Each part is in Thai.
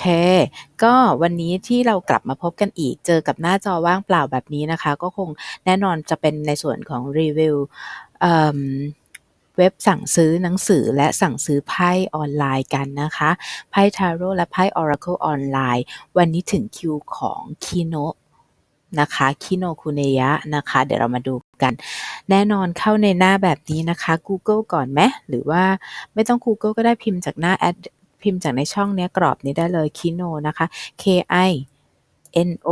เค ก็วันนี้ที่เรากลับมาพบกันอีก เจอกับหน้าจอว่างเปล่าแบบนี้นะคะ ก็คงแน่นอนจะเป็นในส่วนของรีวิวเอิ่มเว็บสั่งซื้อหนังสือและสั่งซื้อไพ่ออนไลน์กันนะคะ ไพ่ทาโร่และไพ่ Oracle ออนไลน์ วันนี้ถึงคิวของคิโนะนะคะคิโนคุเนยะนะคะ เดี๋ยวเรามาดูกัน แน่นอนเข้าในหน้าแบบนี้นะคะ Google ก่อนไหมหรือว่าไม่ต้อง Google ก็ได้พิมพ์จากหน้า พิมพ์จากในช่องเนี้ยกรอบนี้ได้เลยคิโนนะคะ K I N O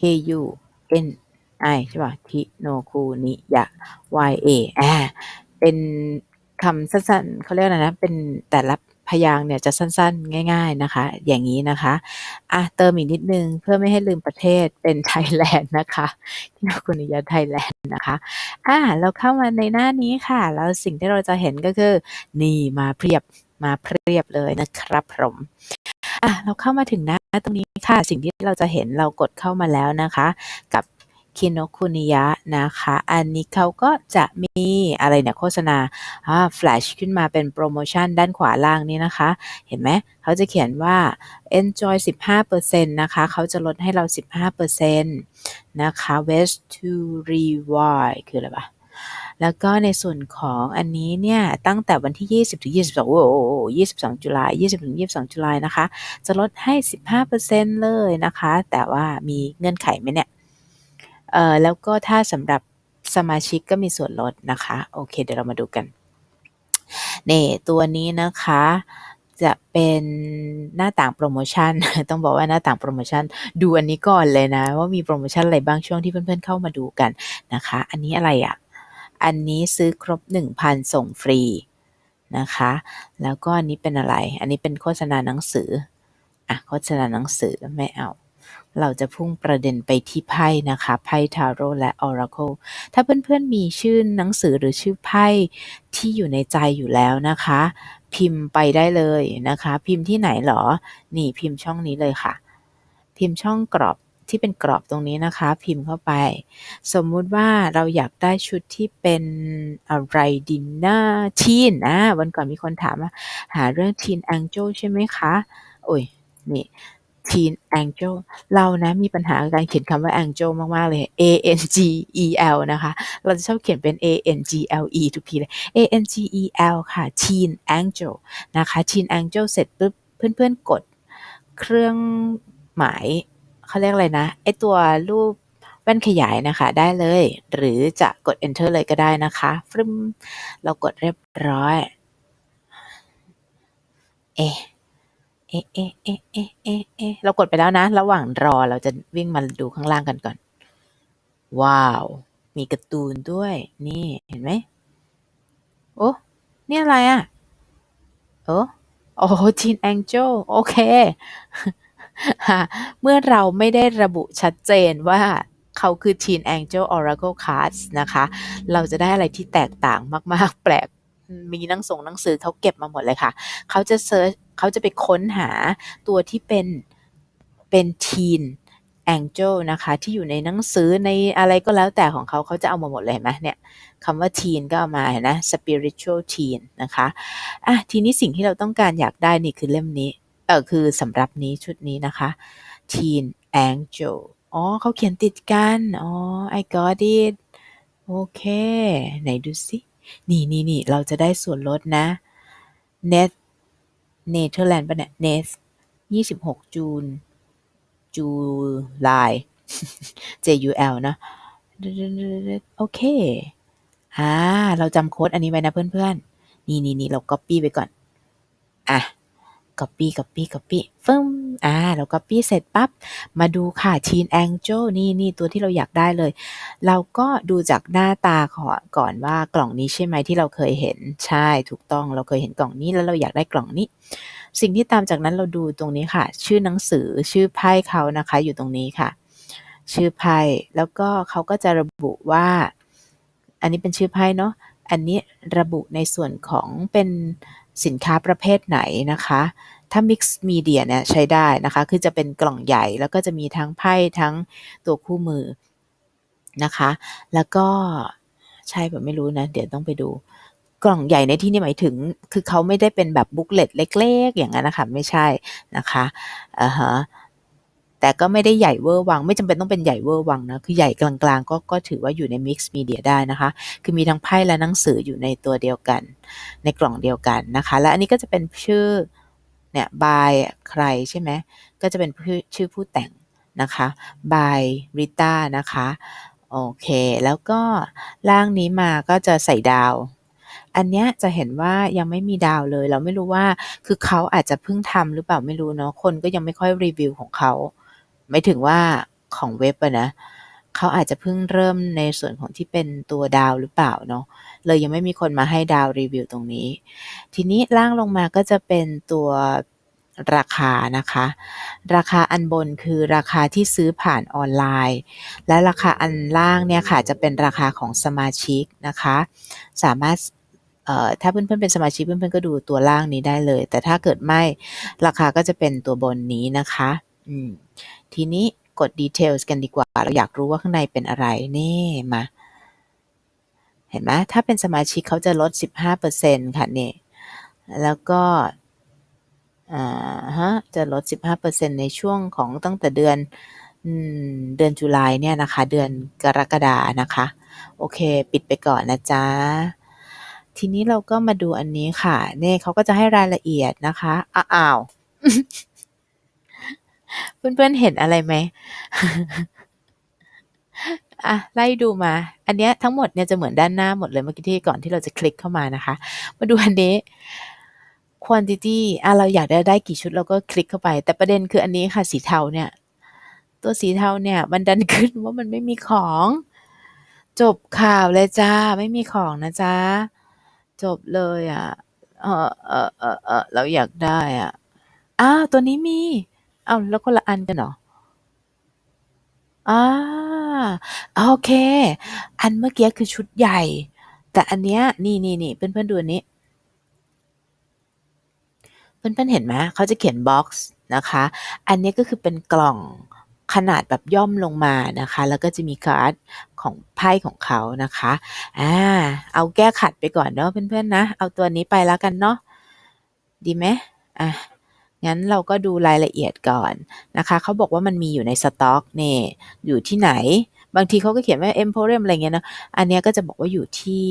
K U N I ใช่ป่ะคิโนคุนิยะ Y A อ่าเป็นคำสั้นๆเขาเรียกอะไรนะ เป็นแต่ละพยางค์เนี่ยจะสั้นๆ ง่าย ๆนะคะ อย่างนี้นะคะอะเติมอีกนิดนึงเพื่อไม่ให้ลืมประเทศเป็นไทยแลนด์นะคะคิโนคุนิยะไทยแลนด์นะคะอะเราเข้ามาในหน้านี้ค่ะ แล้วสิ่งที่เราจะเห็นก็คือ นี่มาเพียบ มาเพียบเลยนะครับผมอะเราเข้ามาถึงหน้าตรงนี้ค่ะ สิ่งที่เราจะเห็นเรากดเข้ามาแล้วนะคะ กับคิโนคุนิยะนะคะ อันนี้เขาก็จะมีอะไรเนี่ยโฆษณาอ่าแฟลชขึ้นมาเป็นโปรโมชั่นด้านขวาล่างนี้นะคะ เห็นไหม เขาจะเขียนว่า enjoy 15%นะคะ เขาจะลดให้เรา 15%นะคะ west to reward คืออะไรปะ แล้วก็ในส่วนของอันนี้เนี่ยตั้งแต่วันที่ 20ถึง22โอ้โห22 จุลาย20ถึง22 จุลายนะคะ จะลดให้ 15%เลยนะคะ แต่ว่ามีเงื่อนไขไหมเนี่ยเอ่อแล้วก็ถ้าสำหรับสมาชิกก็มีส่วนลดนะคะ โอเค เดี๋ยวเรามาดูกันนี่ตัวนี้นะคะจะเป็นหน้าต่างโปรโมชั่น ต้องบอกว่าหน้าต่างโปรโมชั่น ดูอันนี้ก่อนเลยนะ ว่ามีโปรโมชั่นอะไรบ้างช่วงที่เพื่อนๆเข้ามาดูกันนะคะ อันนี้อะไรอะ่ะ อันนี้ซื้อครบ 1,000 ส่งฟรีนะคะ แล้วก็อันนี้เป็นอะไร อันนี้เป็นโฆษณาหนังสือ อะ โฆษณาหนังสือไม่เอา เราจะพุ่งประเด็นไปที่ไพ่นะคะ ไพ่ทาโร่และ Oracle ถ้าเพื่อนๆมีชื่อหนังสือหรือชื่อไพ่ที่อยู่ในใจอยู่แล้วนะคะ พิมพ์ไปได้เลยนะคะ พิมพ์ที่ไหนหรอ นี่พิมพ์ช่องนี้เลยค่ะ พิมพ์ช่องกรอบ ที่เป็นกรอบตรงนี้นะคะ พิมพ์เข้าไป สมมุติว่าเราอยากได้ชุดที่เป็นอะไรดินเนอร์ทีนนะวันก่อนมีคนถามว่าหาเรื่องทีนแองเจิลใช่ไหมคะ โอ้ย นี่ Teen Angel เรานะมีปัญหาการเขียนคำว่า Angel มาก ๆ เลย A N G E L นะคะ เราจะชอบเขียนเป็น A N G L E ทุกทีเลย A N G E L ค่ะ Teen Angel นะคะ Teen Angel เสร็จปุ๊บเพื่อน ๆ กดเครื่องหมาย เขาเรียกอะไรนะ ไอตัวรูปแว่นขยายนะคะ ได้เลย หรือจะกด enter เลยก็ได้นะคะฟึมเรากดเรียบร้อย เอ๊ะเอ๊ะเอ๊ะเอ๊ะเอ๊ะเอ๊ะเอ๊ะเรากดไปแล้วนะ ระหว่างรอเราจะวิ่งมาดูข้างล่างกันก่อน ว้าว มีการ์ตูนด้วย นี่เห็นไหมโอ้นี่อะไรอะโอ้โอ้ทีนแองเจิลโอเค เมื่อเราไม่ได้ระบุชัดเจนว่าเขาคือ Teen Angel Oracle Cards นะคะ เราจะได้อะไรที่แตกต่างมาก ๆ แปลก มีหนังส่งหนังสือเขาเก็บมาหมดเลยค่ะ เขาจะเซิร์ชเขาจะไปค้นหาตัวที่เป็น เป็น Teen Angel นะคะ ที่อยู่ในหนังสือในอะไรก็แล้วแต่ของเขาเขาจะเอามาหมดเลยเห็นไหมเนี่ยคำว่า teen ก็เอามาเห็นนะ spiritual teen นะคะ อะ ทีนี้สิ่งที่เราต้องการอยากได้นี่คือเล่มนี้ เออคือสำหรับนี้ชุดนี้นะคะ Teen Angel อ๋อเขาเขียนติดกัน อ๋อ I got it โอเค ไหนดูสิ นี่นี่นี่เราจะได้ส่วนลดนะ Net เนเธอร์แลนด์ปะเนี่ย Net 26จูน จูลาย JUL นะโอเค อ่า เราจำโค้ดอันนี้ไว้นะเพื่อนๆ นี่นี่นี่เรา copy ไปก่อน อะ copy copy copy ฟึ้มอ่าเรา copy เสร็จปั๊บ มาดูค่ะ Teen Angel นี่นี่ตัวที่เราอยากได้เลย เราก็ดูจากหน้าตาขอก่อนว่ากล่องนี้ใช่ไหมที่เราเคยเห็น ใช่ถูกต้องเราเคยเห็นกล่องนี้แล้วเราอยากได้กล่องนี้ สิ่งที่ตามจากนั้นเราดูตรงนี้ค่ะ ชื่อหนังสือชื่อไพ่เขานะคะ อยู่ตรงนี้ค่ะ ชื่อไพ่แล้วก็เขาก็จะระบุว่า อันนี้เป็นชื่อไพ่เนาะอันนี้ระบุในส่วนของเป็นสินค้าประเภทไหนนะคะ ถ้า Mix Media เนี่ยใช้ได้นะคะ คือจะเป็นกล่องใหญ่แล้วก็จะมีทั้งไพ่ทั้งตัวคู่มือนะคะ แล้วก็ใช่แบบไม่รู้นะ เดี๋ยวต้องไปดูกล่องใหญ่ในที่นี้หมายถึง คือเขาไม่ได้เป็นแบบบุ๊กเลตเล็ก ๆ อย่างนั้นนะคะ ไม่ใช่นะคะอ่าฮะแต่ก็ไม่ได้ใหญ่เวอร์วัง ไม่จำเป็นต้องเป็นใหญ่เวอร์วังนะ คือใหญ่กลางๆ ก็ก็ถือว่าอยู่ในมิกซ์มีเดียได้นะคะ คือมีทั้งไพ่และหนังสืออยู่ในตัวเดียวกัน ในกล่องเดียวกันนะคะ และอันนี้ก็จะเป็นชื่อ เนี่ย by ใครใช่ไหมก็จะเป็นชื่อผู้แต่งนะคะ by Rita นะคะ โอเค แล้วก็ล่างนี้มาก็จะใส่ดาว อันเนี้ยจะเห็นว่ายังไม่มีดาวเลย เราไม่รู้ว่าคือเขาอาจจะเพิ่งทำหรือเปล่าไม่รู้เนาะคนก็ยังไม่ค่อยรีวิวของเขา ไม่ถึงว่าของเว็บอะนะ เขาอาจจะเพิ่งเริ่มในส่วนของที่เป็นตัวดาวหรือเปล่าเนาะเลยยังไม่มีคนมาให้ดาวรีวิวตรงนี้ ทีนี้ล่างลงมาก็จะเป็นตัวราคานะคะ ราคาอันบนคือราคาที่ซื้อผ่านออนไลน์ และราคาอันล่างเนี่ยค่ะจะเป็นราคาของสมาชิกนะคะ สามารถถ้าเพื่อนๆเป็นสมาชิกเพื่อนๆก็ดูตัวล่างนี้ได้เลย แต่ถ้าเกิดไม่ราคาก็จะเป็นตัวบนนี้นะคะทีนี้ กด Details กันดีกว่า เราอยากรู้ว่าข้างในเป็นอะไร นี่มา เห็นไหมถ้าเป็นสมาชิกเขาจะลด 15%ค่ะนี่ แล้วก็อ่าฮะ จะลด 15%ในช่วงของตั้งแต่เดือนเดือนจุลายเนี่ยนะคะ เดือนกรกฎานะคะ โอเค ปิดไปก่อนนะจ๊ะ ทีนี้เราก็มาดูอันนี้ค่ะ เน่เขาก็จะให้รายละเอียดนะคะ อ้าว เพื่อนๆเห็นอะไรไหมอะไล่ดูมา อันนี้ทั้งหมดเนี่ยจะเหมือนด้านหน้าหมดเลยเมื่อกี้ที่ก่อนที่เราจะคลิกเข้ามานะคะ มาดูอันนี้ quantity อะเราอยากได้ได้กี่ชุดเราก็คลิกเข้าไป แต่ประเด็นคืออันนี้ค่ะสีเทาเนี่ย ตัวสีเทาเนี่ยมันดันขึ้นว่ามันไม่มีของ จบข่าวเลยจ้า ไม่มีของนะจ้าจบเลยอะ เออเออเออเออเราอยากได้อะอ้าวตัวนี้มี อาแล้วคนละอันกันเหรออ่าโอเค อันเมื่อกี้คือชุดใหญ่ แต่อันเนี้ย นี่นี่นี่เพื่อน ๆ ดูอันนี้ เพื่อน ๆ เห็นไหม เขาจะเขียนบ็อกซ์นะคะ อันนี้ก็คือเป็นกล่องขนาดแบบย่อมลงมานะคะ แล้วก็จะมีการ์ดของไพ่ของเขานะคะอ่าเอาแก้ขัดไปก่อนเนาะเพื่อน ๆ นะ เอาตัวนี้ไปแล้วกันเนาะ ดีไหมอะ งั้นเราก็ดูรายละเอียดก่อนนะคะ เขาบอกว่ามันมีอยู่ในสต็อกเนี่ยอยู่ที่ไหน บางทีเขาก็เขียนว่า Emporium อะไรเงี้ยนะอันนี้ก็จะบอกว่าอยู่ที่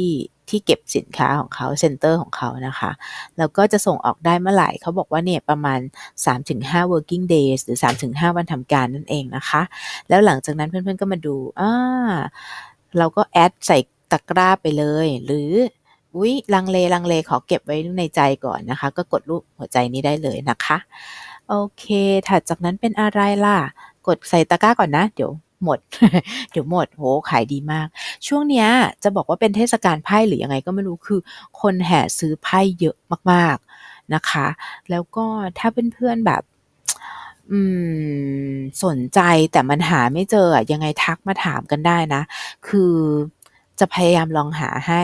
ที่เก็บสินค้าของเขาเซ็นเตอร์ของเขานะคะ แล้วก็จะส่งออกได้เมื่อไหร่ เขาบอกว่าเนี่ยประมาณ 3-5 working days หรือ 3-5 วันทำการนั่นเองนะคะ แล้วหลังจากนั้นเพื่อนๆก็มาดูอ่าเราก็แอดใส่ตะกร้าไปเลย หรือ อุ๊ยลังเลลังเลขอเก็บไว้ในใจก่อนนะคะ ก็กดรูปหัวใจนี้ได้เลยนะคะ โอเค ถัดจากนั้นเป็นอะไรล่ะ กดใส่ตะกร้าก่อนนะ เดี๋ยวหมด เดี๋ยวหมดโหขายดีมาก ช่วงเนี้ยจะบอกว่าเป็นเทศกาลไพ่หรือยังไงก็ไม่รู้คือ คนแห่ซื้อไพ่เยอะมากๆนะคะ แล้วก็ถ้าเพื่อนๆแบบอืมสนใจแต่มันหาไม่เจอยังไงทักมาถามกันได้นะ คือจะพยายามลองหาให้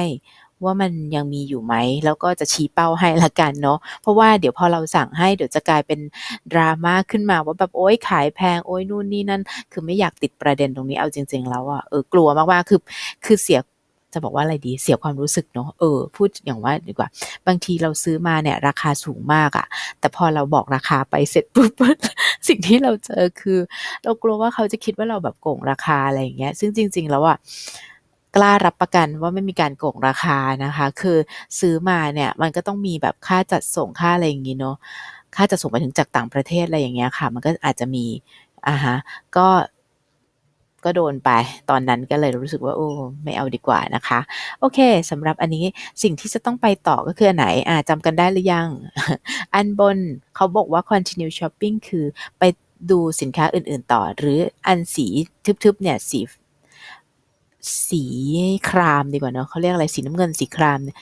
ว่ามันยังมีอยู่ไหม แล้วก็จะชี้เป้าให้ละกันเนาะเพราะว่าเดี๋ยวพอเราสั่งให้เดี๋ยวจะกลายเป็นดราม่าขึ้นมาว่าแบบโอ๊ยขายแพงโอ๊ยนู่นนี่นั่น คือไม่อยากติดประเด็นตรงนี้เอาจริง ๆ แล้วอะเออกลัวมากๆคือคือเสียจะบอกว่าอะไรดีเสียความรู้สึกเนาะเออพูดอย่างว่าดีกว่า บางทีเราซื้อมาเนี่ย ราคาสูงมากอะแต่พอเราบอกราคาไปเสร็จปุ๊บสิ่งที่เราเจอคือ เรากลัวว่าเขาจะคิดว่าเราแบบโกงราคาอะไรอย่างเงี้ย ซึ่งจริง ๆ แล้วอะ กล้ารับประกันว่าไม่มีการโกงราคานะคะ คือซื้อมาเนี่ยมันก็ต้องมีแบบค่าจัดส่งค่าอะไรอย่างงี้เนาะค่าจัดส่งไปถึงจากต่างประเทศอะไรอย่างเงี้ยค่ะ มันก็อาจจะมีอ่าฮะก็ก็โดนไปตอนนั้นก็เลยรู้สึกว่าโอ้ไม่เอาดีกว่านะคะ โอเคสำหรับอันนี้สิ่งที่จะต้องไปต่อก็คืออันไหนอ่าจำกันได้หรือยัง อันบนเขาบอกว่า continue shopping คือไปดูสินค้าอื่นๆต่อ หรืออันสีทึบๆเนี่ยสี สีครามดีกว่าเนาะเขาเรียกอะไรสีน้ำเงินสีครามเนี่ย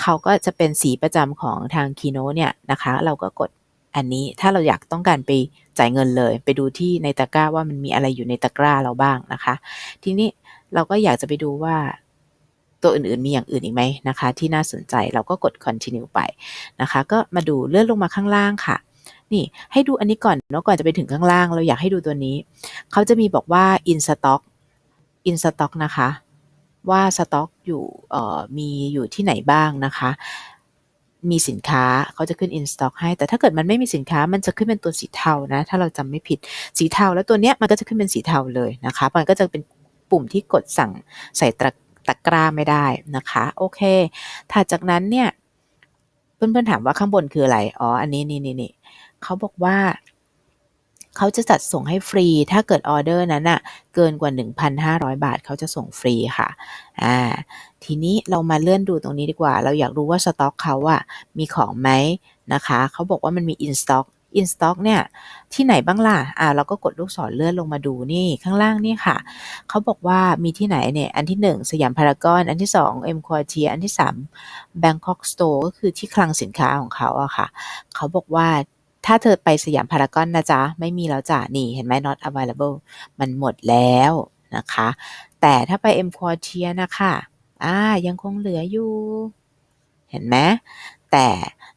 เขาก็จะเป็นสีประจำของทางคีโนเนี่ยนะคะ เราก็กดอันนี้ถ้าเราอยากต้องการไปจ่ายเงินเลย ไปดูที่ในตะกร้าว่ามันมีอะไรอยู่ในตะกร้าเราบ้างนะคะ ทีนี้เราก็อยากจะไปดูว่าตัวอื่นๆมีอย่างอื่นอีกไหมนะคะ ที่น่าสนใจเราก็กด continue ไปนะคะ ก็มาดูเลื่อนลงมาข้างล่างค่ะ นี่ให้ดูอันนี้ก่อนเนาะก่อนจะไปถึงข้างล่าง เราอยากให้ดูตัวนี้ เขาจะมีบอกว่า in stock in stock นะคะ ว่าสต็อกอยู่มีอยู่ที่ไหนบ้างนะคะ มีสินค้าเขาจะขึ้น in stock ให้ แต่ถ้าเกิดมันไม่มีสินค้ามันจะขึ้นเป็นตัวสีเทานะ ถ้าเราจำไม่ผิดสีเทาแล้วตัวเนี้ยมันก็จะขึ้นเป็นสีเทาเลยนะคะ มันก็จะเป็นปุ่มที่กดสั่งใส่ตะตะกร้าไม่ได้นะคะ โอเคถัดจากนั้นเนี่ยเพื่อนๆถามว่าข้างบนคืออะไร อ๋อ อันนี้นี่นี่นี่เขาบอกว่า เขาจะจัดส่งให้ฟรี ถ้าเกิดออเดอร์นั้นอะเกินกว่า 1,500 บาท เขาจะส่งฟรีค่ะ อ่า ทีนี้เรามาเลื่อนดูตรงนี้ดีกว่า เราอยากรู้ว่าสต็อกเขาอะมีของไหมนะคะ เขาบอกว่ามันมี in stock in stock เนี่ย ที่ไหนบ้างล่ะ อ่า เราก็กดลูกศรเลื่อนลงมาดูนี่ข้างล่างนี่ค่ะ เขาบอกว่ามีที่ไหนเนี่ย อันที่ 1 สยามพารากอน อันที่2 M Quartier อันที่3 Bangkok Store ก็คือที่คลังสินค้าของเขาอะค่ะ เขาบอกว่า ถ้าเธอไปสยามพารากอนนะจ๊ะ ไม่มีแล้วจ้ะนี่เห็นไหม not available มันหมดแล้วนะคะ แต่ถ้าไป M Quartier นะคะอ่ายังคงเหลืออยู่ เห็นไหมแต่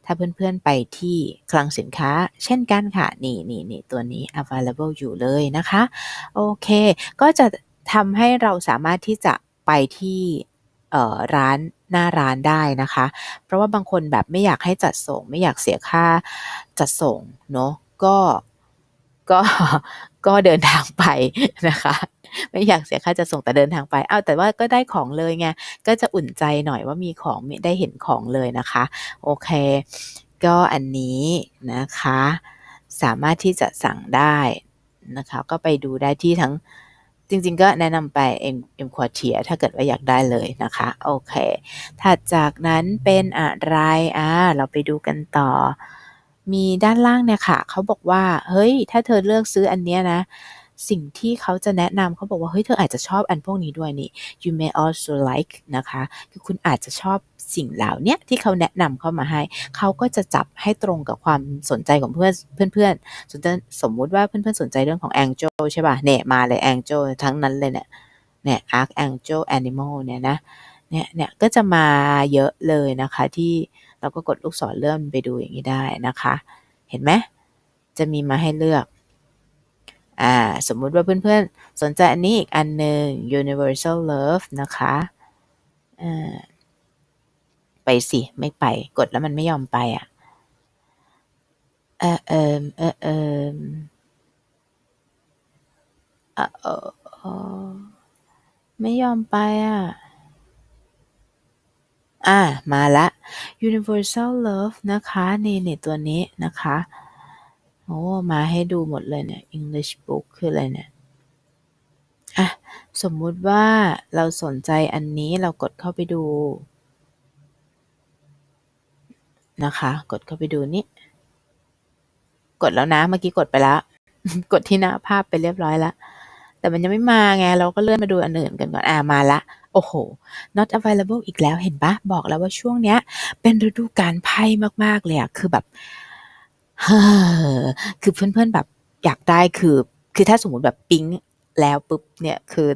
ถ้าเพื่อนๆไปที่คลังสินค้าเช่นกันค่ะ นี่นี่นี่ตัวนี้ available อยู่เลยนะคะ โอเค ก็จะทำให้เราสามารถที่จะไปที่ร้าน หน้าร้านได้นะคะ เพราะว่าบางคนแบบไม่อยากให้จัดส่ง ไม่อยากเสียค่าจัดส่งเนาะก็ก็ก็เดินทางไปนะคะ ไม่อยากเสียค่าจัดส่งแต่เดินทางไปอ้าวแต่ว่าก็ได้ของเลยไงก็จะอุ่นใจหน่อยว่ามีของได้เห็นของเลยนะคะ โอเค ก็อันนี้นะคะ สามารถที่จะสั่งได้นะคะ ก็ไปดูได้ที่ทั้ง จริงๆก็แนะนำไป M M Quartier ถ้าเกิดว่าอยากได้เลยนะคะ โอเค ถัดจากนั้นเป็นอะไรอ่าเราไปดูกันต่อ มีด้านล่างเนี่ยค่ะ เขาบอกว่า เฮ้ย ถ้าเธอเลือกซื้ออันเนี้ยนะ สิ่งที่เขาจะแนะนำเขาบอกว่า เฮ้ย เธออาจจะชอบอันพวกนี้ด้วยนี่ you may also like นะคะ คือคุณอาจจะชอบสิ่งเหล่านี้ที่เขาแนะนำเข้ามาให้ เขาก็จะจับให้ตรงกับความสนใจของเพื่อนเพื่อนๆสนใจสมมุติว่าเพื่อนๆสนใจเรื่องของ Angel ใช่ป่ะเนี่ยมาเลย Angel ทั้งนั้นเลยเนี่ยเนี่ย Arc Angel Animal เนี่ยนะเนี่ยเนี่ยก็จะมาเยอะเลยนะคะ ที่เราก็กดลูกศรเลื่อนไปดูอย่างนี้ได้นะคะ เห็นไหมจะมีมาให้เลือก อ่าสมมุติว่าเพื่อนๆ สนใจอันนี้อีกอันหนึ่ง Universal Love นะคะอ่าไปสิ ไม่ไปกดแล้วมันไม่ยอมไปอะเออเอมเออเอมเออเออไม่ยอมไปอะอ่ามาละ Universal Love นะคะ นี่นี่ตัวนี้นะคะ โอ้ มาให้ดูหมดเลยเนี่ย English book คืออะไรเนี่ย อะ สมมุติว่าเราสนใจอันนี้เรากดเข้าไปดู นะคะ กดเข้าไปดูนี่ กดแล้วนะ เมื่อกี้กดไปแล้ว กดที่หน้าภาพไปเรียบร้อยแล้ว แต่มันยังไม่มาไง เราก็เลื่อนมาดูอันอื่นกันก่อน อ่ามาละ โอ้โห not available อีกแล้ว เห็นปะ บอกแล้วว่าช่วงเนี้ย เป็นฤดูการไพ่มากๆเลยอะคือแบบ เฮ้อ คือเพื่อน ๆ แบบอยากได้คือ คือถ้าสมมุติแบบปิ๊งแล้วปุ๊บเนี่ยคือ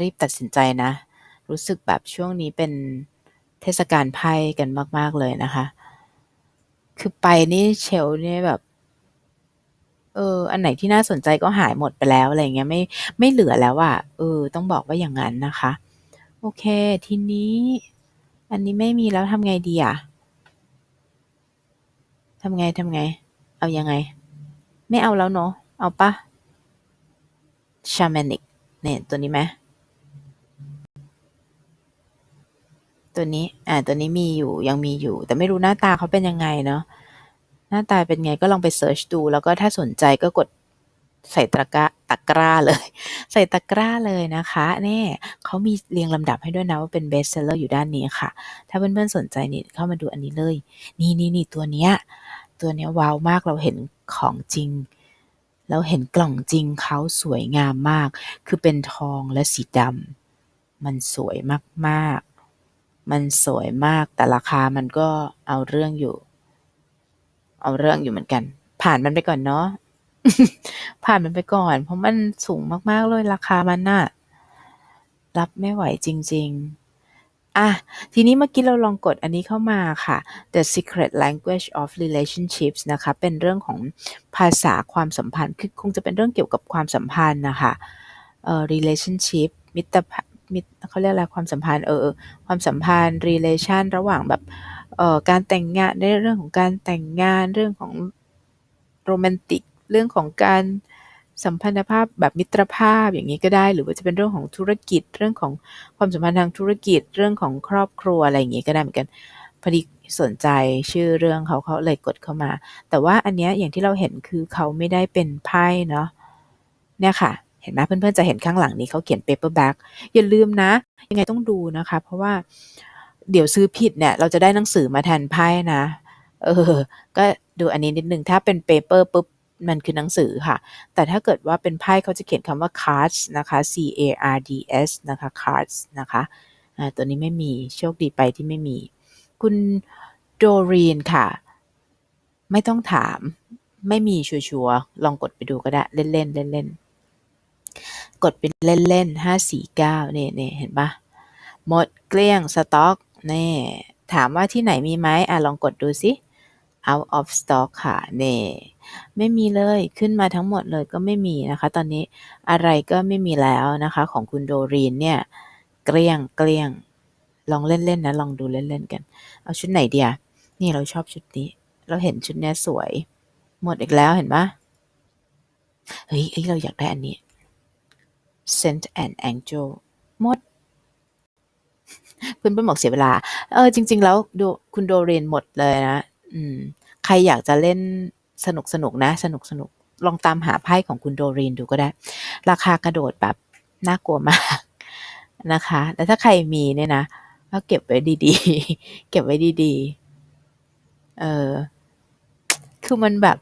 รีบตัดสินใจนะ รู้สึกแบบช่วงนี้เป็นเทศกาลไพ่กันมาก ๆ เลยนะคะ คือไปนี่เชลนี่แบบ เออ อันไหนที่น่าสนใจก็หายหมดไปแล้วอะไรเงี้ยไม่ไม่เหลือแล้วอะเออ ต้องบอกว่าอย่างนั้นนะคะ โอเค ทีนี้ อันนี้ไม่มีแล้วทำไงดีอะ ทำไงทำไง เอายังไง ไม่เอาแล้วเนาะ เอาปะ shamanic เนี่ยตัวนี้ไหมตัวนี้ อ่า ตัวนี้มีอยู่ ยังมีอยู่ แต่ไม่รู้หน้าตาเขาเป็นยังไงเนาะ หน้าตาเป็นไงก็ลองไปเสิร์ชดู แล้วก็ถ้าสนใจก็กดใส่ตะกร้าตะกร้าเลย ใส่ตะกร้าเลยนะคะเนี่ยเขามีเรียงลำดับให้ด้วยนะว่าเป็น best seller อยู่ด้านนี้ค่ะ ถ้าเพื่อนๆสนใจนี่เข้ามาดูอันนี้เลย นี่นี่นี่ตัวเนี้ย ตัวนี้ว้าวมากเราเห็นของจริงเราเห็นกล่องจริงเขาสวยงามมาก คือเป็นทองและสีดำมันสวยมากๆ มันสวยมากแต่ราคามันก็เอาเรื่องอยู่ เอาเรื่องอยู่เหมือนกัน ผ่านมันไปก่อนเนาะผ่านมันไปก่อน เพราะมันสูงมากๆเลยราคามันน่ะ รับไม่ไหวจริง ๆ อะ ทีนี้เมื่อกี้เราลองกดอันนี้เข้ามาค่ะ The Secret Language of Relationships นะคะ เป็นเรื่องของภาษาความสัมพันธ์ คือคงจะเป็นเรื่องเกี่ยวกับความสัมพันธ์นะคะเอ่อ relationship มิตรภาพมิตรเขาเรียกอะไรความสัมพันธ์เออความสัมพันธ์ relation ระหว่างแบบเอ่อการแต่งงานในเรื่องของการแต่งงานเรื่องของโรแมนติก เรื่องของการ สัมพันธภาพแบบมิตรภาพอย่างนี้ก็ได้ หรือว่าจะเป็นเรื่องของธุรกิจ เรื่องของความสัมพันธ์ทางธุรกิจ เรื่องของครอบครัวอะไรอย่างนี้ก็ได้เหมือนกันพอดีสนใจชื่อเรื่องเขาเขาเลยกดเข้ามา แต่ว่าอันเนี้ยอย่างที่เราเห็นคือเขาไม่ได้เป็นไพ่เนาะเนี่ยค่ะ เห็นไหมเพื่อนๆจะเห็นข้างหลังนี้เขาเขียน paperback อย่าลืมนะ ยังไงต้องดูนะคะ เพราะว่าเดี๋ยวซื้อผิดเนี่ย เราจะได้หนังสือมาแทนไพ่นะ เออ ก็ดูอันนี้นิดนึงถ้าเป็น paper ปุ๊บ มันคือหนังสือค่ะ แต่ถ้าเกิดว่าเป็นไพ่เขาจะเขียนคำว่า cards นะคะ C A R D S นะคะ cards นะคะตัวนี้ไม่มีโชคดีไปที่ไม่มี คุณโดรีนค่ะ ไม่ต้องถามไม่มีชัวร์ลองกดไปดูก็ได้ เล่นๆเล่นๆกดไปเล่นๆห้าสี่เก้าเนี่ยเนี่ยเห็นปะหมดเกลี้ยงสต็อกเนี่ยถามว่าที่ไหนมีไหมอะลองกดดูสิ out of stock ค่ะเน่ไม่มีเลยขึ้นมาทั้งหมดเลยก็ไม่มีนะคะ ตอนนี้อะไรก็ไม่มีแล้วนะคะ ของคุณโดรีนเนี่ย เกลี้ยงเกลี้ยง ลองเล่นๆนะ ลองดูเล่นๆกัน เอาชุดไหนเดียนี่เราชอบชุดนี้ เราเห็นชุดนี้สวย หมดอีกแล้วเห็นปะเฮ้ยเฮ้ยเราอยากได้อันนี้ Saint and Angel หมดเพื่อนเพื่อนบอกเสียเวลา เออจริง ๆ แล้วดูคุณโดเรนหมดเลยนะ อืม ใครอยากจะเล่นสนุกสนุกนะ สนุกสนุกลองตามหาไพ่ของคุณโดเรนดูก็ได้ ราคากระโดดแบบน่ากลัวมากนะคะแต่ถ้าใครมีเนี่ยนะก็เก็บไว้ดีๆ เก็บไว้ดีๆ เออ คือมันแบบ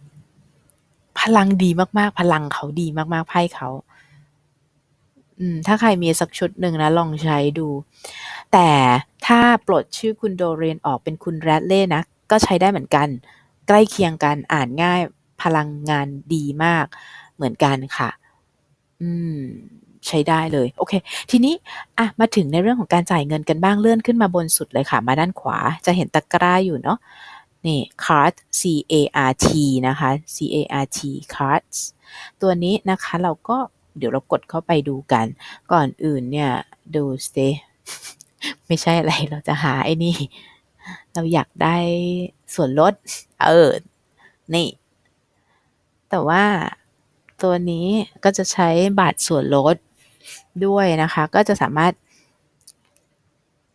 พลังดีมากๆ พลังเขาดีมากๆ ไพ่เขา อืม ถ้าใครมีสักชุดหนึ่งนะ ลองใช้ดู แต่ถ้าปลดชื่อคุณโดเรนออกเป็นคุณแรดเล่นะ ก็ใช้ได้เหมือนกัน ใกล้เคียงกันอ่านง่ายพลังงานดีมากเหมือนกันค่ะ อืม ใช้ได้เลย โอเค ทีนี้ อะ มาถึงในเรื่องของการจ่ายเงินกันบ้างเลื่อนขึ้นมาบนสุดเลยค่ะ มาด้านขวาจะเห็นตะกร้าอยู่เนาะนี่ card C A R T นะคะ C A R T cards ตัวนี้นะคะเราก็เดี๋ยวเรากดเข้าไปดูกัน ก่อนอื่นเนี่ย ดูสิไม่ใช่อะไรเราจะหาไอ้นี่ เราอยากได้ส่วนลด เออ นี่ แต่ว่าตัวนี้ก็จะใช้บัตรส่วนลดด้วยนะคะ ก็จะสามารถ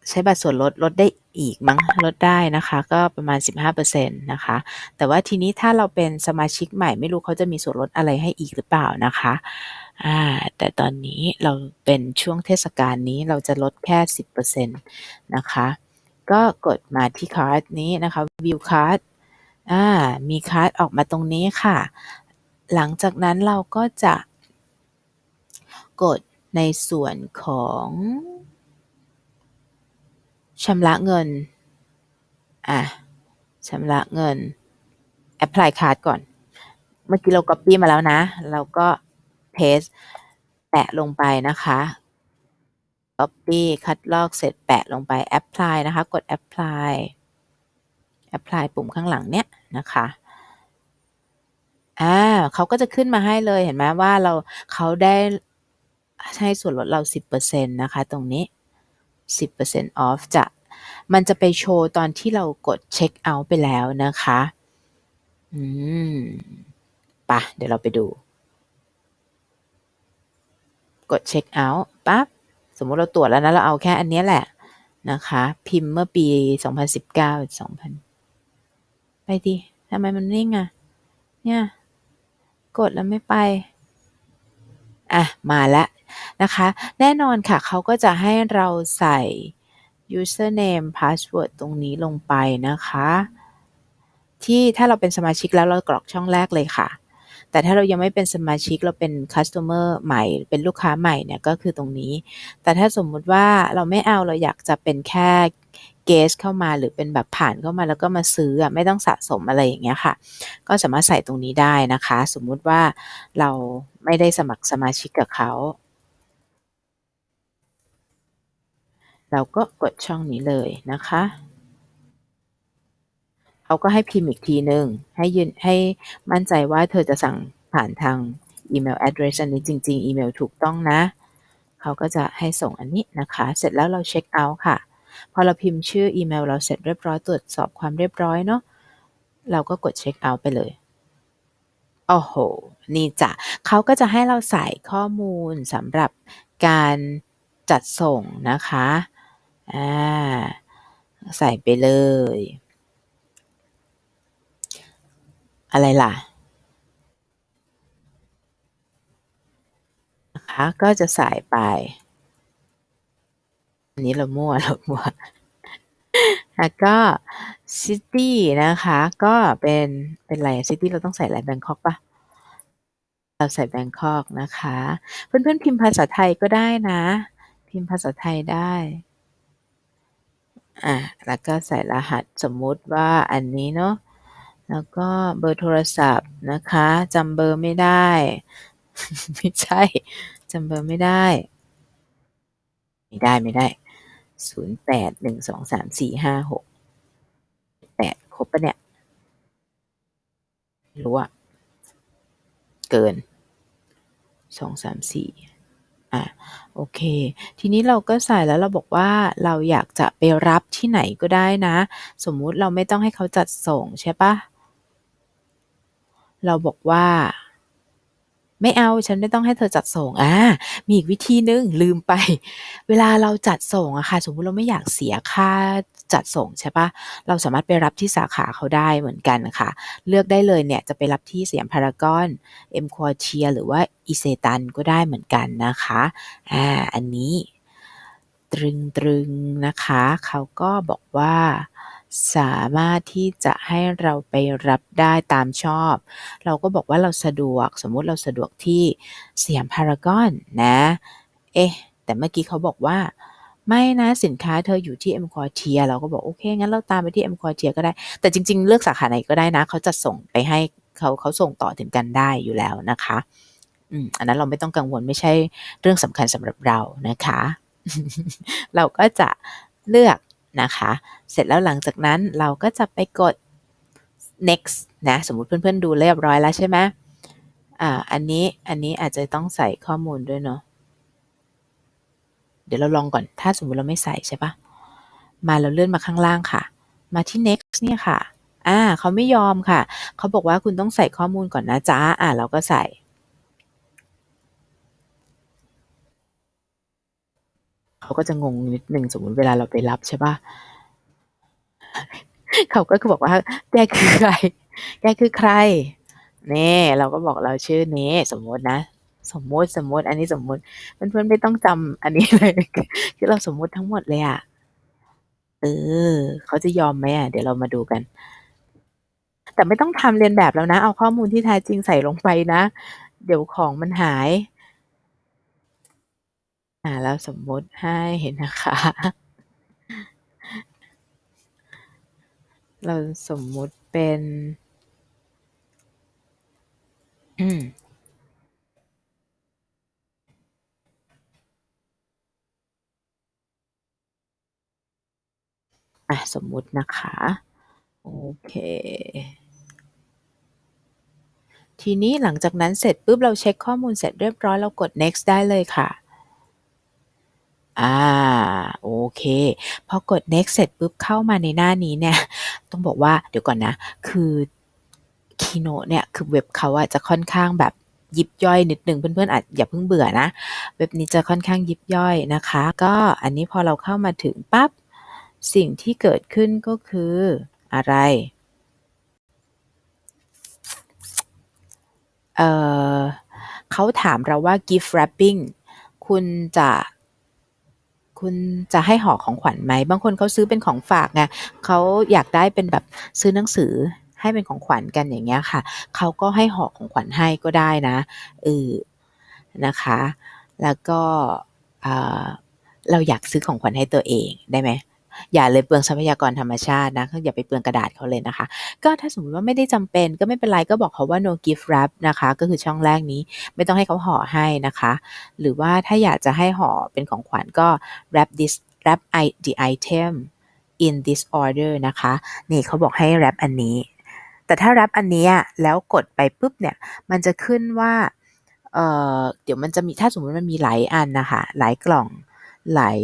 ใช้บัตรส่วนลดลดได้อีกมั้งลดได้นะคะ ก็ประมาณ 15%นะคะ แต่ว่าทีนี้ถ้าเราเป็นสมาชิกใหม่ไม่รู้เขาจะมีส่วนลดอะไรให้อีกหรือเปล่านะคะอ่าแต่ตอนนี้เราเป็นช่วงเทศกาลนี้เราจะลดแค่ 10%นะคะ ก็กดมาที่คาร์ดนี้นะคะ view card อ่ามีคาร์ดออกมาตรงนี้ค่ะ หลังจากนั้นเราก็จะกดในส่วนของชำระเงิน อะชำระเงิน apply card ก่อน เมื่อกี้เรา copy มาแล้วนะ เราก็ paste แปะลงไปนะคะ copy คัดลอกเสร็จแปะลงไป apply นะคะ กด apply apply ปุ่มข้างหลังเนี้ยนะคะอ่าเขาก็จะขึ้นมาให้เลยเห็นไหมว่าเราเขาได้ให้ส่วนลดเรา 10%นะคะ ตรงนี้ 10% off จะมันจะไปโชว์ตอนที่เรากดเช็คเอาท์ไปแล้วนะคะ อืมปะเดี๋ยวเราไปดู กดเช็คเอาท์ปั๊บ สมมติเราตรวจแล้วนะ เราเอาแค่อันนี้แหละนะคะ พิมพ์เมื่อปี 2019 2000 ไปดิทำไมมันนิ่งอะเนี่ย กดแล้วไม่ไป อะ มาแล้วนะคะ แน่นอนค่ะ เขาก็จะให้เราใส่ username password ตรงนี้ลงไปนะคะ ที่ถ้าเราเป็นสมาชิกแล้วเรากรอกช่องแรกเลยค่ะ แต่ถ้าเรายังไม่เป็นสมาชิกเราเป็น customer ใหม่ เป็นลูกค้าใหม่เนี่ยก็คือตรงนี้ แต่ถ้าสมมุติว่าเราไม่เอาเราอยากจะเป็นแค่ guest เข้ามาหรือเป็นแบบผ่านเข้ามาแล้วก็มาซื้อไม่ต้องสะสมอะไรอย่างเงี้ยค่ะ ก็สามารถใส่ตรงนี้ได้นะคะ สมมุติว่าเราไม่ได้สมัครสมาชิกกับเขาเราก็กดช่องนี้เลยนะคะ เขาก็ให้พิมพ์อีกทีหนึ่งให้ยืนให้มั่นใจว่าเธอจะสั่งผ่านทางอีเมล address อันนี้จริง ๆ อีเมลถูกต้องนะ เขาก็จะให้ส่งอันนี้นะคะ เสร็จแล้วเราเช็คเอาท์ค่ะ พอเราพิมพ์ชื่ออีเมลเราเสร็จเรียบร้อยตรวจสอบความเรียบร้อยเนาะ เราก็กดเช็คเอาท์ไปเลย โอ้โห นี่จ้ะเขาก็จะให้เราใส่ข้อมูลสำหรับการจัดส่งนะคะ อ่า ใส่ไปเลย อะไรล่ะนะคะก็จะใส่ไป อันนี้เรามั่วเรามั่วแล้วก็ City นะคะ ก็เป็นเป็นอะไรอะ City เราต้องใส่อะไรแบงคอกปล่า?เราใส่แบงคอกนะคะ เพื่อนๆพิมพ์ภาษาไทยก็ได้นะ พิมพ์ภาษาไทยได้อ่าแล้วก็ใส่รหัสสมมุติว่าอันนี้เนาะ แล้วก็เบอร์โทรศัพท์นะคะจำเบอร์ไม่ได้ ไม่ใช่จำเบอร์ไม่ได้ ไม่ได้ๆ08123456 8ครบเปล่งสองสาเนี่ย?ไม่ยรู้อะเกิน234อาโอเค ทีนี้เราก็ใส่แล้วเราบอกว่าเราอยากจะไปรับที่ไหนก็ได้นะ สมมุติเราไม่ต้องให้เขาจัดส่งใช่ปล่า? เราบอกว่า ไม่เอาฉันไม่ต้องให้เธอจัดส่งอ่ามีอีกวิธีหนึ่งลืมไป เวลาเราจัดส่งอะค่ะ สมมุติเราไม่อยากเสียค่าจัดส่งใช่ปล่า?เราสามารถไปรับที่สาขาเขาได้เหมือนกันค่ะ เลือกได้เลยเนี่ยจะไปรับที่สยามพารากอน M Quartier หรือว่าอิเซตันก็ได้เหมือนกันนะคะอ่าอันนี้ตรึงๆนะคะ เขาก็บอกว่า สามารถที่จะให้เราไปรับได้ตามชอบ เราก็บอกว่าเราสะดวก สมมุติเราสะดวกที่สยามพารากอนนะ เอ๊ะ แต่เมื่อกี้เขาบอกว่า ไม่นะสินค้าเธออยู่ที่ M Quartier เราก็บอก โอเค งั้นเราตามไปที่ M Quartier ก็ได้ แต่จริง ๆ เลือกสาขาไหนก็ได้นะ เขาจัดส่งไปให้เขาเขาส่งต่อถึงกันได้อยู่แล้วนะคะอืมอันนั้นเราไม่ต้องกังวลไม่ใช่เรื่องสำคัญสำหรับเรานะคะ เราก็จะเลือก นะคะ เสร็จแล้วหลังจากนั้นเราก็จะไปกด next นะสมมุติเพื่อนๆดูเรียบร้อยแล้วใช่ไหม?อ่าอันนี้อันนี้อาจจะต้องใส่ข้อมูลด้วยเนาะเดี๋ยวเราลองก่อน ถ้าสมมุติเราไม่ใส่ใช่ปล่า?มาเราเลื่อนมาข้างล่างค่ะ มาที่ next เนี่ยค่ะ อ่าเขาไม่ยอมค่ะ เขาบอกว่าคุณต้องใส่ข้อมูลก่อนนะจ๊ะอาเราก็ใส่ เขาก็จะงงนิดหนึ่งสมมติเวลาเราไปรับใช่ปล่า?เขาก็คือบอกว่า แกคือใคร แกคือใครนี่เราก็บอกเราชื่อนี้ สมมตินะ สมมุติอันนี้สมมติเพื่อนๆไม่ต้องจำอันนี้เลยคือเราสมมติทั้งหมดเลยอะเออเขาจะยอมไหมอะเดี๋ยวเรามาดูกัน แต่ไม่ต้องทำเลียนแบบเรานะ เอาข้อมูลที่แท้จริงใส่ลงไปนะ เดี๋ยวของมันหาย อ่า เราสมมุติให้นะคะ เราสมมุติเป็น อืมอะสมมุตินะคะ โอเค ทีนี้หลังจากนั้นเสร็จปุ๊บเราเช็กข้อมูลเสร็จเรียบร้อยเรากด next ได้เลยค่ะ อ่า โอเค พอกด next เสร็จปุ๊บเข้ามาในหน้านี้เนี่ย ต้องบอกว่าเดี๋ยวก่อนนะ คือ Keynote เนี่ย คือเว็บเขาอะจะค่อนข้างแบบยิบย่อยนิดหนึ่งเพื่อนๆอาจอย่าเพิ่งเบื่อนะ เว็บนี้จะค่อนข้างยิบย่อยนะคะ ก็อันนี้พอเราเข้ามาถึงปั๊บสิ่งที่เกิดขึ้นก็คืออะไร?เออเขาถามเราว่า gift wrapping คุณจะ คุณจะให้ห่อของขวัญไหม?บางคนเขาซื้อเป็นของฝากไงเขาอยากได้เป็นแบบซื้อหนังสือให้เป็นของขวัญกันอย่างเงี้ยค่ะ เขาก็ให้ห่อของขวัญให้ก็ได้นะเออนะคะ แล้วก็เราอยากซื้อของขวัญให้ตัวเองได้ไหม? อย่าเลยเปลืองทรัพยากรธรรมชาตินะอย่าไปเปลืองกระดาษเขาเลยนะคะ ก็ถ้าสมมติว่าไม่ได้จำเป็นก็ไม่เป็นไรก็บอกเขาว่า no gift wrap นะคะ ก็คือช่องแรกนี้ไม่ต้องให้เขาห่อให้นะคะ หรือว่าถ้าอยากจะให้ห่อเป็นของขวัญก็ wrap this wrap i the item in this order นะคะ นี่เขาบอกให้ wrap อันนี้ แต่ถ้า wrap อันนี้แล้วกดไปปุ๊บเนี่ยมันจะขึ้นว่าเเดี๋ยวมันจะมีถ้าสมมติมันมีหลายอันนะคะ หลายกล่อง หลาย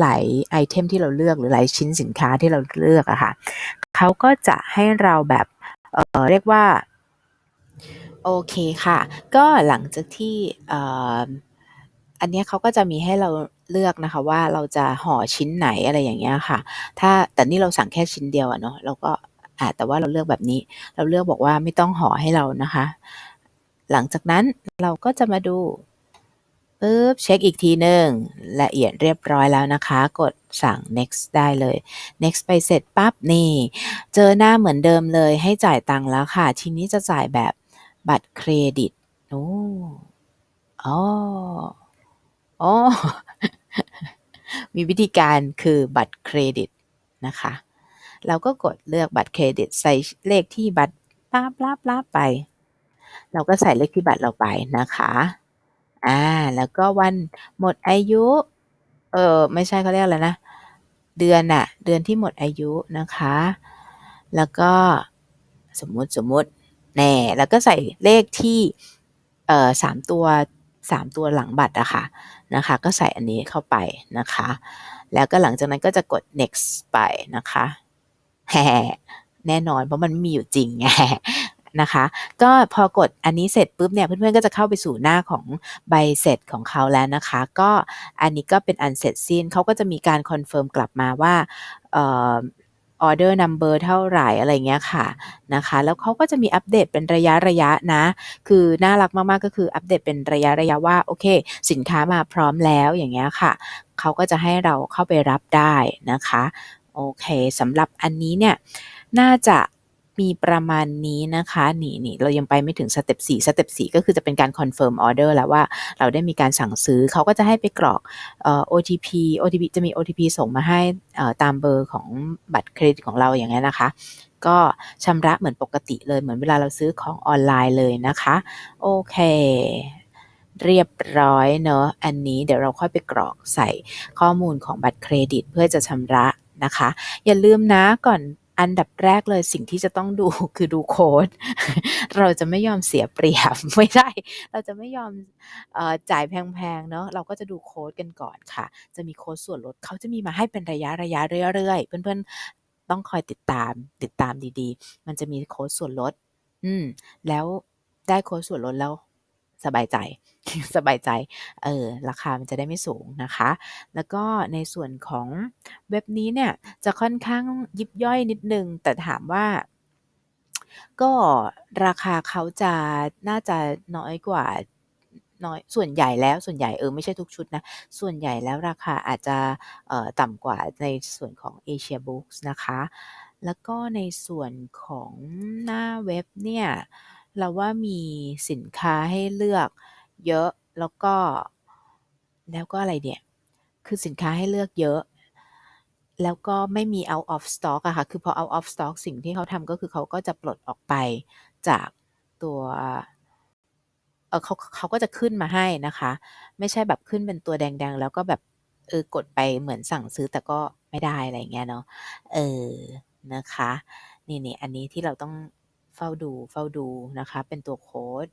หลายไอเทมที่เราเลือกหรือหลายชิ้นสินค้าที่เราเลือกอะค่ะเขาก็จะให้เราแบบเเรียกว่าโอเคค่ะ ก็หลังจากที่อ,อันนี้เขาก็จะมีให้เราเลือกนะคะว่าเราจะห่อชิ้นไหนอะไรอย่างเงี้ยค่ะ ถ้าแต่นี่เราสั่งแค่ชิ้นเดียวอะเนาะเราก็อ่าแต่ว่าเราเลือกแบบนี้ เราเลือกบอกว่าไม่ต้องห่อให้เรานะคะ หลังจากนั้นเราก็จะมาดู ปึ๊บเช็คอีกทีหนึ่งละเอียดเรียบร้อยแล้วนะคะ กดสั่ง next ได้เลย next ไปเสร็จปั๊บนี่ เจอหน้าเหมือนเดิมเลยให้จ่ายตังค์แล้วค่ะ ทีนี้จะจ่ายแบบบัตรเครดิตโอ้อ๋ออ๋อมีวิธีการคือบัตรเครดิตนะคะ เราก็กดเลือกบัตรเครดิต ใส่เลขที่บัตรป๊าบลาบลาบไป เราก็ใส่เลขที่บัตรเราไปนะคะ อ่า แล้วก็วันหมดอายุ เออไม่ใช่เขาเรียกอะไรนะ เดือนอะเดือนที่หมดอายุนะคะ แล้วก็สมมุติสมมุติแน่แล้วก็ใส่เลขที่เอ่อสามตัวสามตัวหลังบัตรอะค่ะนะคะ ก็ใส่อันนี้เข้าไปนะคะ แล้วก็หลังจากนั้นก็จะกด next ไปนะคะแฮแน่นอนเพราะมันมีอยู่จริงไง นะคะ ก็พอกดอันนี้เสร็จปุ๊บเนี่ยเพื่อนๆก็จะเข้าไปสู่หน้าของใบเสร็จของเขาแล้วนะคะ ก็อันนี้ก็เป็นอันเสร็จสิ้นเขาก็จะมีการคอนเฟิร์มกลับมาว่าออออเดอร์นัมเบอร์เท่าไหร่อะไรเงี้ยค่ะนะคะ แล้วเขาก็จะมีอัปเดตเป็นระยะระยะนะ คือน่ารักมากๆก็คืออัปเดตเป็นระยะระยะว่าโอเค สินค้ามาพร้อมแล้วอย่างเงี้ยค่ะเขาก็จะให้เราเข้าไปรับได้นะคะโอเคสำหรับอันนี้เนี่ยน่าจะ มีประมาณนี้นะคะนี่นี่เรายังไปไม่ถึงสเต็ปสี่สเต็ปสี่ก็คือจะเป็นการคอนเฟิร์มออเดอร์แล้วว่าเราได้มีการสั่งซื้อเขาก็จะให้ไปกรอกเอ่อ OTP OTP จะมี OTP ส่งมาให้เอ่อตามเบอร์ของบัตรเครดิตของเราอย่างเงี้ยนะคะ ก็ชำระเหมือนปกติเลยเหมือนเวลาเราซื้อของออนไลน์เลยนะคะ โอเคเรียบร้อยเนอะอันนี้เดี๋ยวเราค่อยไปกรอกใส่ข้อมูลของบัตรเครดิตเพื่อจะชำระนะคะ อย่าลืมนะก่อน อันดับแรกเลยสิ่งที่จะต้องดูคือดูโค้ด เราจะไม่ยอมเสียเปรียบไม่ใช่เราจะไม่ยอมออจ่ายแพงๆเนอะเราก็จะดูโค้ดกันก่อนค่ะ จะมีโค้ดส่วนลดเขาจะมีมาให้เป็นระยะระยะเรื่อยๆ เพื่อนๆต้องคอยติดตามติดตามดีๆ มันจะมีโค้ดส่วนลด อืม แล้วได้โค้ดส่วนลดแล้ว สบายใจสบายใจ เออ ราคามันจะได้ไม่สูงนะคะ แล้วก็ในส่วนของเว็บนี้เนี่ย จะค่อนข้างยิบย่อยนิดนึง แต่ถามว่า ก็ราคาเขาจะน่าจะน้อยกว่าน้อยส่วนใหญ่แล้วส่วนใหญ่เออไม่ใช่ทุกชุดนะ ส่วนใหญ่แล้วราคาอาจจะต่ำกว่าในส่วนของ Asia Books นะคะ แล้วก็ในส่วนของหน้าเว็บเนี่ย เราว่ามีสินค้าให้เลือกเยอะ แล้วก็ แล้วก็อะไรเนี่ย คือสินค้าให้เลือกเยอะ แล้วก็ไม่มี out of stock อะค่ะ คือพอ out of stock สิ่งที่เขาทำก็คือเขาก็จะปลดออกไปจากตัวเออเขาเขาก็จะขึ้นมาให้นะคะ ไม่ใช่แบบขึ้นเป็นตัวแดงๆ แล้วก็แบบเออกดไปเหมือนสั่งซื้อแต่ก็ไม่ได้อะไรเงี้ยเนาะเออนะคะ นี่นี่อันนี้ที่เราต้อง เฝ้าดูเฝ้าดูนะคะ เป็นตัวโค้ด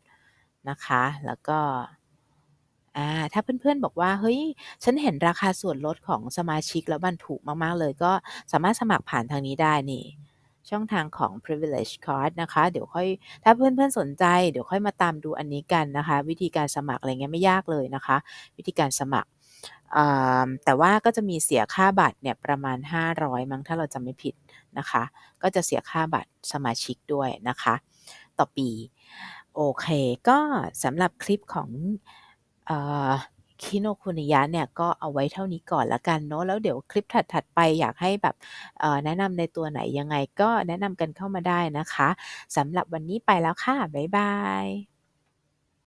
นะคะ แล้วก็อ่าถ้าเพื่อนๆบอกว่า เฮ้ย ฉันเห็นราคาส่วนลดของสมาชิกแล้วมันถูกมากๆเลย ก็สามารถสมัครผ่านทางนี้ได้นี่ ช่องทางของ privilege card นะคะ เดี๋ยวค่อย ถ้าเพื่อนๆสนใจ เดี๋ยวค่อยมาตามดูอันนี้กันนะคะ วิธีการสมัครอะไรเงี้ยไม่ยากเลยนะคะ วิธีการสมัครอ่าแต่ว่าก็จะมีเสียค่าบัตรเนี่ยประมาณ 500 มั้งถ้าเราจำไม่ผิด นะคะ ก็จะเสียค่าบัตรสมาชิกด้วยนะคะ ต่อปี โอเค ก็สำหรับคลิปของออคิโนคุนิยะเนี่ยก็เอาไว้เท่านี้ก่อนละกันเนาะแล้วเดี๋ยวคลิปถัด ๆ ไปอยากให้แบบแนะนำในตัวไหนยังไงก็แนะนำกันเข้ามาได้นะคะสำหรับวันนี้ไปแล้วค่ะ บ๊ายบาย